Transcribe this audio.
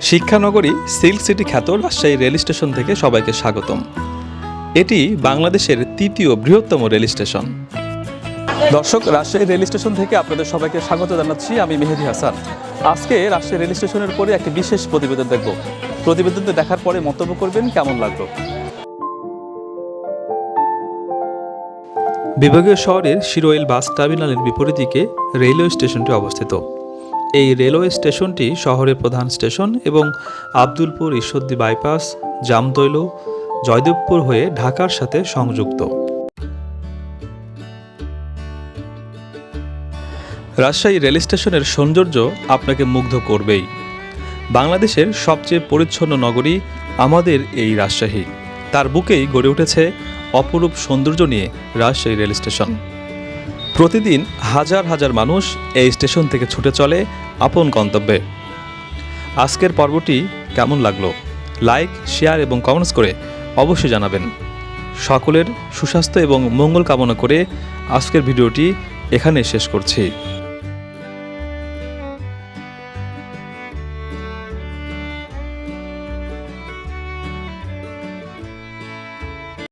শিক্ষানগরী silk city খ্যাত Rajshahi rail station থেকে সবাইকে স্বাগতম। এটি বাংলাদেশের তৃতীয় বৃহত্তম রেল স্টেশন। দর্শক, রাজশাহী রেল স্টেশন থেকে আপনাদের সবাইকে স্বাগত জানাচ্ছি। আমি মেহেদি হাসান। আজকে রাজশাহী রেল স্টেশনের পরে একটি বিশেষ প্রতিবেদন দেখব। প্রতিবেদনটি দেখার পরে মন্তব্য করবেন, কেমন লাগল? বিভাগীয় শহরের শিরোয়েল বাস টার্মিনালের বিপরীত দিকে রেলওয়ে স্টেশনটি অবস্থিত। এই রেলওয়ে স্টেশনটি শহরের প্রধান স্টেশন এবং আব্দুলপুর ঈশ্বরদী বাইপাস জামতৈল জয়দেবপুর হয়ে ঢাকার সাথে সংযুক্ত। রাজশাহী রেল স্টেশনের সৌন্দর্য আপনাকে মুগ্ধ করবেই। বাংলাদেশের সবচেয়ে পরিচ্ছন্ন নগরী আমাদের এই রাজশাহী। তার বুকেই গড়ে উঠেছে অপরূপ সৌন্দর্য নিয়ে রাজশাহী রেল স্টেশন। প্রতিদিন হাজার হাজার মানুষ এই স্টেশন থেকে ছুটে চলে আপন গন্তব্যে। আজকের পর্বটি কেমন লাগল? লাইক, শেয়ার এবং কমেন্টস করে অবশ্যই জানাবেন। সকলের সুস্বাস্থ্য এবং মঙ্গল কামনা করে আজকের ভিডিওটি এখানে শেষ করছি।